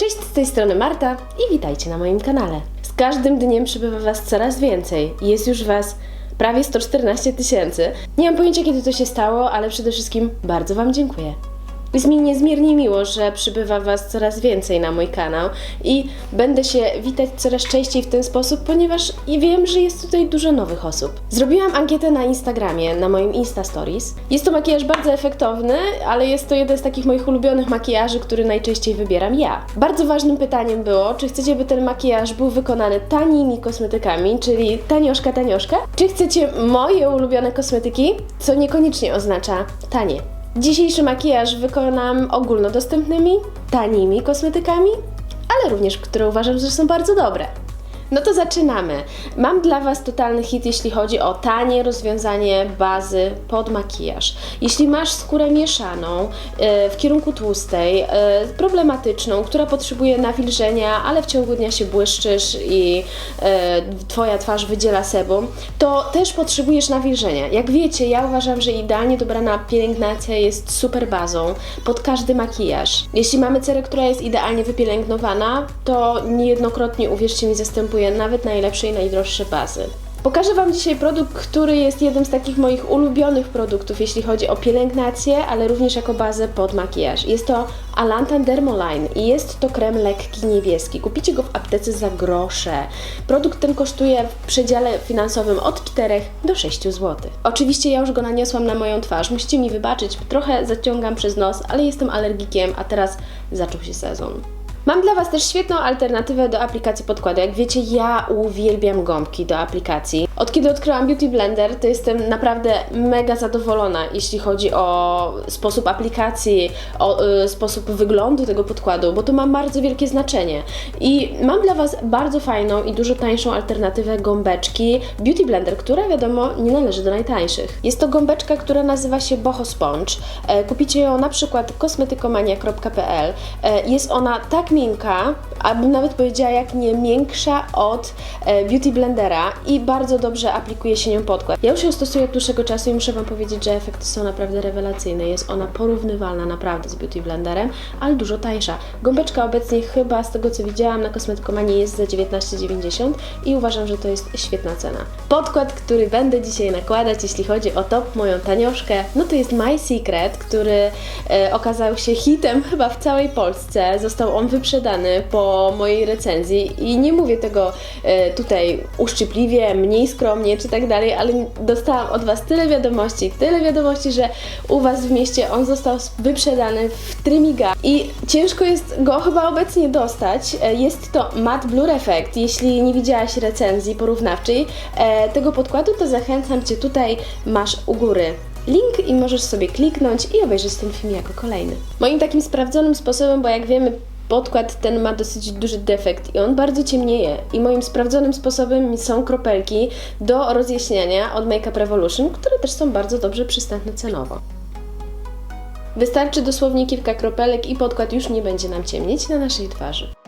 Cześć, z tej strony Marta i witajcie na moim kanale. Z każdym dniem przybywa Was coraz więcej. Jest już Was prawie 114 tysięcy. Nie mam pojęcia, kiedy to się stało, ale przede wszystkim bardzo Wam dziękuję. Jest mi niezmiernie miło, że przybywa Was coraz więcej na mój kanał i będę się witać coraz częściej w ten sposób, ponieważ wiem, że jest tutaj dużo nowych osób. Zrobiłam ankietę na Instagramie, na moim Insta Stories. Jest to makijaż bardzo efektowny, ale jest to jeden z takich moich ulubionych makijaży, który najczęściej wybieram ja. Bardzo ważnym pytaniem było, czy chcecie, by ten makijaż był wykonany tanimi kosmetykami, czyli tanioszka, tanioszka, czy chcecie moje ulubione kosmetyki, co niekoniecznie oznacza tanie. Dzisiejszy makijaż wykonam ogólnodostępnymi, tanimi kosmetykami, ale również, które uważam, że są bardzo dobre. No to zaczynamy. Mam dla Was totalny hit, jeśli chodzi o tanie rozwiązanie bazy pod makijaż. Jeśli masz skórę mieszaną, e, w kierunku tłustej, e, problematyczną, która potrzebuje nawilżenia, ale w ciągu dnia się błyszczysz i e, Twoja twarz wydziela sebum, to też potrzebujesz nawilżenia. Jak wiecie, ja uważam, że idealnie dobrana pielęgnacja jest super bazą pod każdy makijaż. Jeśli mamy cerę, która jest idealnie wypielęgnowana, to niejednokrotnie, uwierzcie mi, zastępuje nawet najlepsze i najdroższe bazy. Pokażę Wam dzisiaj produkt, który jest jednym z takich moich ulubionych produktów, jeśli chodzi o pielęgnację, ale również jako bazę pod makijaż. Jest to Alantan Dermoline i jest to krem lekki niebieski. Kupicie go w aptece za grosze. Produkt ten kosztuje w przedziale finansowym od 4 do 6 zł. Oczywiście ja już go naniosłam na moją twarz. Musicie mi wybaczyć, trochę zaciągam przez nos, ale jestem alergikiem, a teraz zaczął się sezon. Mam dla Was też świetną alternatywę do aplikacji podkładu. Jak wiecie, ja uwielbiam gąbki do aplikacji. Od kiedy odkryłam Beauty Blender, to jestem naprawdę mega zadowolona, jeśli chodzi o sposób aplikacji, o y, sposób wyglądu tego podkładu, bo to ma bardzo wielkie znaczenie. I mam dla Was bardzo fajną i dużo tańszą alternatywę gąbeczki Beauty Blender, która wiadomo nie należy do najtańszych. Jest to gąbeczka, która nazywa się Boho Sponge. E, kupicie ją na przykład kosmetykomania.pl. E, jest ona tak miękka, abym nawet powiedziała jak nie miększa od e, Beauty Blendera i bardzo dobrze aplikuje się nią podkład. Ja już ją stosuję od dłuższego czasu i muszę Wam powiedzieć, że efekty są naprawdę rewelacyjne. Jest ona porównywalna naprawdę z Beauty Blenderem, ale dużo tańsza. Gąbeczka obecnie chyba z tego co widziałam na kosmetykomanii jest za 19,90 i uważam, że to jest świetna cena. Podkład, który będę dzisiaj nakładać, jeśli chodzi o top, moją tanioszkę, no to jest My Secret, który e, okazał się hitem chyba w całej Polsce. Został on wyprzedany po mojej recenzji i nie mówię tego e, tutaj uszczypliwie, mniej skromnie czy tak dalej, ale dostałam od Was tyle wiadomości, tyle wiadomości, że u Was w mieście on został wyprzedany w Trymiga i ciężko jest go chyba obecnie dostać. E, Jest to Matte Blur Effect. Jeśli nie widziałaś recenzji porównawczej e, tego podkładu, to zachęcam Cię tutaj, masz u góry link i możesz sobie kliknąć i obejrzeć ten film jako kolejny. Moim takim sprawdzonym sposobem, bo jak wiemy, podkład ten ma dosyć duży defekt i on bardzo ciemnieje. I moim sprawdzonym sposobem są kropelki do rozjaśniania od Makeup Revolution, które też są bardzo dobrze przystępne cenowo. Wystarczy dosłownie kilka kropelek i podkład już nie będzie nam ciemnieć na naszej twarzy.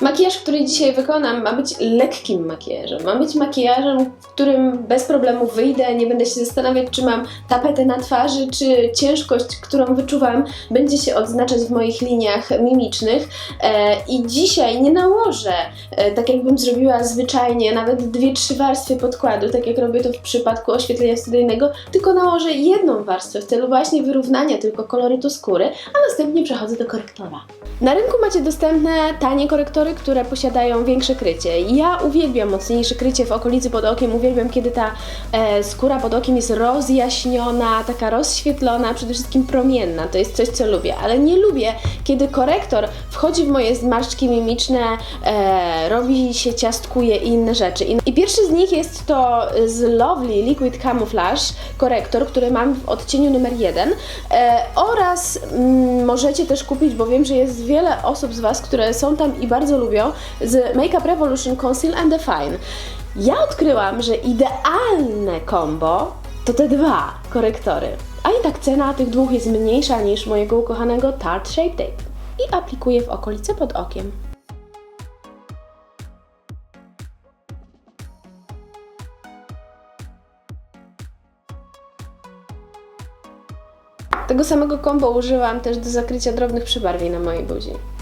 Makijaż, który dzisiaj wykonam, ma być lekkim makijażem. Ma być makijażem, w którym bez problemu wyjdę, nie będę się zastanawiać, czy mam tapetę na twarzy, czy ciężkość, którą wyczuwam, będzie się odznaczać w moich liniach mimicznych. E, I dzisiaj nie nałożę, e, tak jakbym zrobiła zwyczajnie, nawet dwie, trzy warstwy podkładu, tak jak robię to w przypadku oświetlenia studyjnego, tylko nałożę jedną warstwę w celu właśnie wyrównania tylko kolorytu skóry, a następnie przechodzę do korektora. Na rynku macie dostępne tanie korektory, które posiadają większe krycie. Ja uwielbiam mocniejsze krycie w okolicy pod okiem, uwielbiam kiedy ta e, skóra pod okiem jest rozjaśniona, taka rozświetlona, przede wszystkim promienna. To jest coś, co lubię, ale nie lubię, kiedy korektor wchodzi w moje zmarszczki mimiczne, e, robi się, ciastkuje i inne rzeczy. I, I pierwszy z nich jest to z Lovely Liquid Camouflage korektor, który mam w odcieniu numer 1 e, oraz mm, możecie też kupić, bo wiem, że jest wiele osób z Was, które są tam i bardzo bardzo lubią, z Makeup Revolution Conceal and Define. Ja odkryłam, że idealne combo to te dwa korektory. A i tak cena tych dwóch jest mniejsza niż mojego ukochanego Tarte Shape Tape. I aplikuję w okolice pod okiem. Tego samego kombo użyłam też do zakrycia drobnych przybarwień na mojej buzi.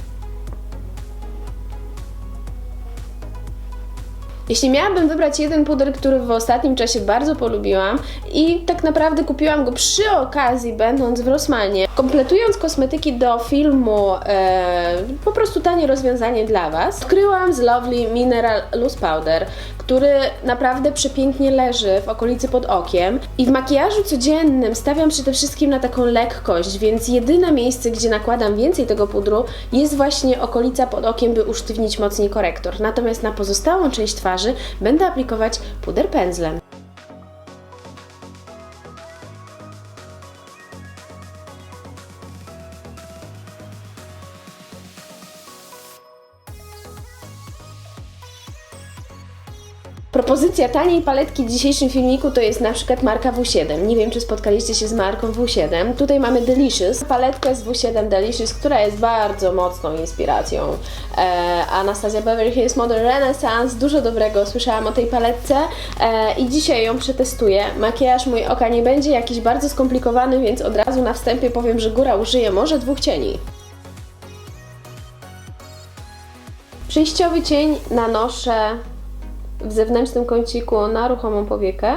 Jeśli miałabym wybrać jeden puder, który w ostatnim czasie bardzo polubiłam i tak naprawdę kupiłam go przy okazji, będąc w Rossmanie, kompletując kosmetyki do filmu, e, po prostu tanie rozwiązanie dla Was, odkryłam z Lovely Mineral Loose Powder, który naprawdę przepięknie leży w okolicy pod okiem i w makijażu codziennym stawiam przede wszystkim na taką lekkość, więc jedyne miejsce, gdzie nakładam więcej tego pudru jest właśnie okolica pod okiem, by usztywnić mocniej korektor. Natomiast na pozostałą część twarzy będę aplikować puder pędzlem. Propozycja taniej paletki w dzisiejszym filmiku to jest na przykład marka W7. Nie wiem, czy spotkaliście się z marką W7. Tutaj mamy Delicious, paletkę z W7 Delicious, która jest bardzo mocną inspiracją e, Anastasia Beverly Hills Modern Renaissance. Dużo dobrego słyszałam o tej paletce e, i dzisiaj ją przetestuję. Makijaż mój oka nie będzie jakiś bardzo skomplikowany, więc od razu na wstępie powiem, że góra użyje może dwóch cieni. Przejściowy cień nanoszę w zewnętrznym kąciku na ruchomą powiekę.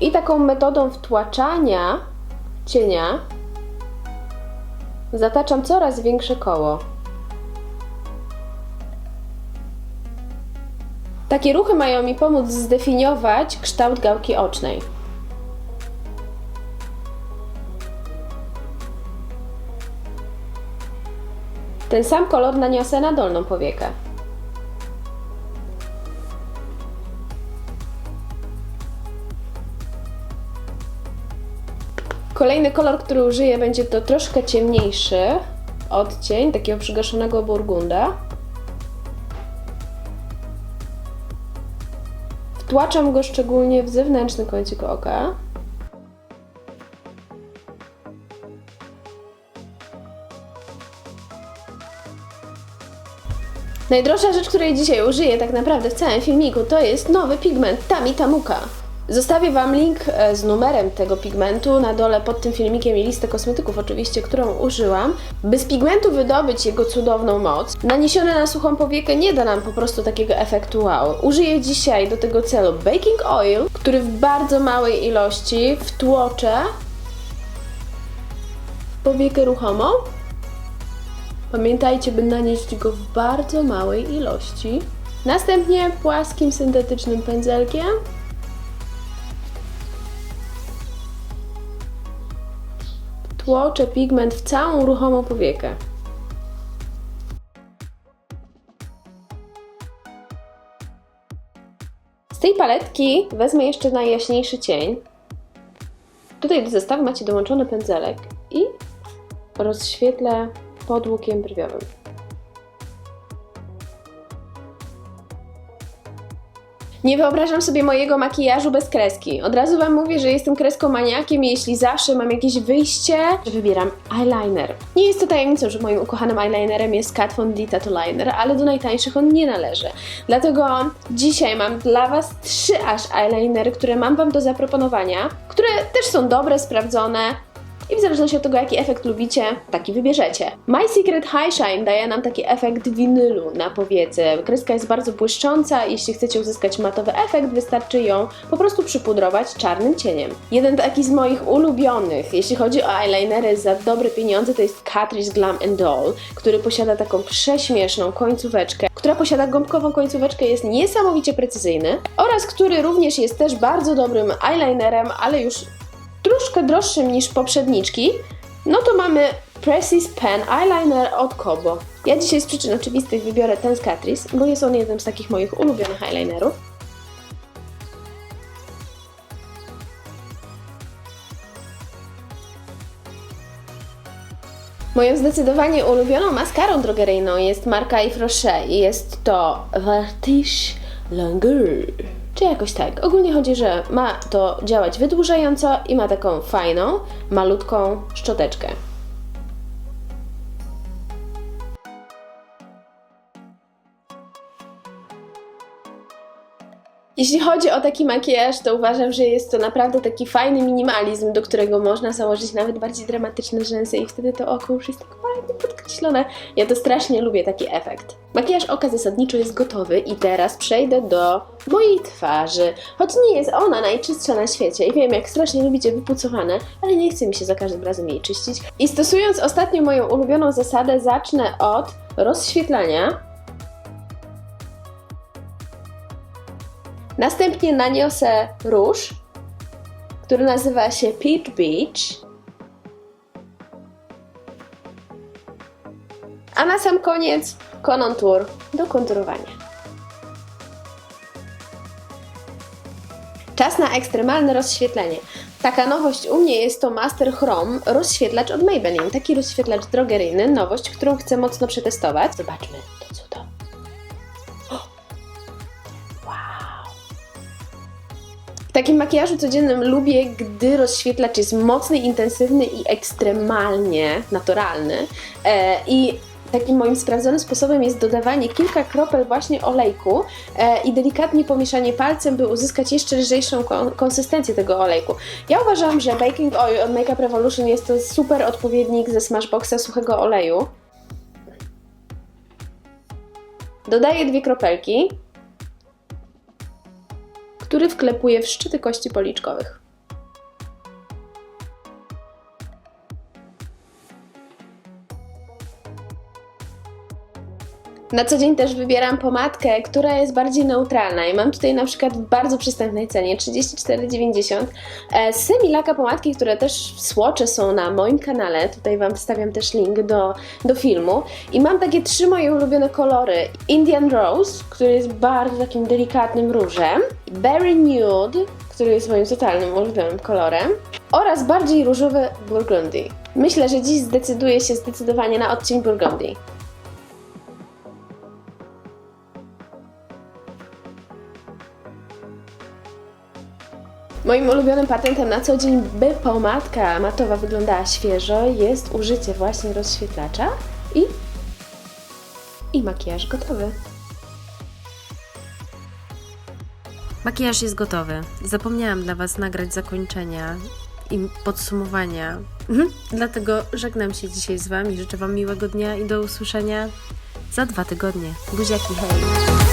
I taką metodą wtłaczania cienia zataczam coraz większe koło. Takie ruchy mają mi pomóc zdefiniować kształt gałki ocznej. Ten sam kolor naniosę na dolną powiekę. Kolejny kolor, który użyję, będzie to troszkę ciemniejszy odcień takiego przygaszonego burgunda. Wtłaczam go szczególnie w zewnętrzny kącik oka. Najdroższa rzecz, której dzisiaj użyję tak naprawdę w całym filmiku, to jest nowy pigment Tami Tamuka. Zostawię Wam link e, z numerem tego pigmentu na dole pod tym filmikiem i listę kosmetyków oczywiście, którą użyłam. By z pigmentu wydobyć jego cudowną moc, naniesione na suchą powiekę nie da nam po prostu takiego efektu wow. Użyję dzisiaj do tego celu baking oil, który w bardzo małej ilości wtłoczę powiekę ruchomą Pamiętajcie, by nanieść go w bardzo małej ilości. Następnie płaskim syntetycznym pędzelkiem tłoczę pigment w całą ruchomą powiekę. Z tej paletki wezmę jeszcze najjaśniejszy cień. Tutaj do zestawu macie dołączony pędzelek i rozświetlę pod łukiem brwiowym. Nie wyobrażam sobie mojego makijażu bez kreski. Od razu Wam mówię, że jestem kreskomaniakiem i jeśli zawsze mam jakieś wyjście, to wybieram eyeliner. Nie jest to tajemnicą, że moim ukochanym eyelinerem jest Kat Von D Tattoo Liner, ale do najtańszych on nie należy. Dlatego dzisiaj mam dla Was trzy aż eyelinery, które mam Wam do zaproponowania, które też są dobre, sprawdzone, i w zależności od tego, jaki efekt lubicie, taki wybierzecie. My Secret High Shine daje nam taki efekt winylu na powiece. Kreska jest bardzo błyszcząca, jeśli chcecie uzyskać matowy efekt, wystarczy ją po prostu przypudrować czarnym cieniem. Jeden taki z moich ulubionych, jeśli chodzi o eyelinery za dobre pieniądze, to jest Catrice Glam Doll, który posiada taką prześmieszną końcóweczkę, która posiada gąbkową końcóweczkę, jest niesamowicie precyzyjny oraz który również jest też bardzo dobrym eyelinerem, ale już troszkę droższym niż poprzedniczki, no to mamy Precis Pen Eyeliner od Kobo. Ja dzisiaj z przyczyn oczywistych wybiorę ten z Catrice, bo jest on jednym z takich moich ulubionych eyelinerów. Moją zdecydowanie ulubioną maskarą drogeryjną jest marka Yves Rocher i jest to Vertige Longueur czy jakoś tak. Ogólnie chodzi, że ma to działać wydłużająco i ma taką fajną, malutką szczoteczkę. Jeśli chodzi o taki makijaż, to uważam, że jest to naprawdę taki fajny minimalizm, do którego można założyć nawet bardziej dramatyczne rzęsy i wtedy to oko już jest tak fajnie podkreślone. Ja to strasznie lubię taki efekt. Makijaż oka zasadniczo jest gotowy i teraz przejdę do mojej twarzy. Choć nie jest ona najczystsza na świecie i wiem, jak strasznie lubicie wypucowane, ale nie chce mi się za każdym razem jej czyścić. I stosując ostatnio moją ulubioną zasadę, zacznę od rozświetlania. Następnie naniosę róż, który nazywa się Peach Beach. A na sam koniec kontur do konturowania. Czas na ekstremalne rozświetlenie. Taka nowość u mnie jest to Master Chrome rozświetlacz od Maybelline. Taki rozświetlacz drogeryjny, nowość, którą chcę mocno przetestować. Zobaczmy takim makijażu codziennym lubię, gdy rozświetlacz jest mocny, intensywny i ekstremalnie naturalny. E, I takim moim sprawdzonym sposobem jest dodawanie kilka kropel właśnie olejku e, i delikatnie pomieszanie palcem, by uzyskać jeszcze lżejszą kon- konsystencję tego olejku. Ja uważam, że Baking Oil od Makeup Revolution jest to super odpowiednik ze Smashboxa suchego oleju. Dodaję dwie kropelki który wklepuje w szczyty kości policzkowych. Na co dzień też wybieram pomadkę, która jest bardziej neutralna. I mam tutaj na przykład w bardzo przystępnej cenie 34,90 e, Semilaka pomadki, które też słocze są na moim kanale, tutaj Wam wstawiam też link do, do filmu. I mam takie trzy moje ulubione kolory. Indian Rose, który jest bardzo takim delikatnym różem. Berry Nude, który jest moim totalnym ulubionym kolorem. Oraz bardziej różowy Burgundy. Myślę, że dziś zdecyduję się zdecydowanie na odcień Burgundy. Moim ulubionym patentem na co dzień, by pomadka matowa wyglądała świeżo, jest użycie właśnie rozświetlacza i, i makijaż gotowy. Makijaż jest gotowy. Zapomniałam dla Was nagrać zakończenia i podsumowania. Mhm. Dlatego żegnam się dzisiaj z Wami. Życzę Wam miłego dnia i do usłyszenia za dwa tygodnie. Buziaki, hej!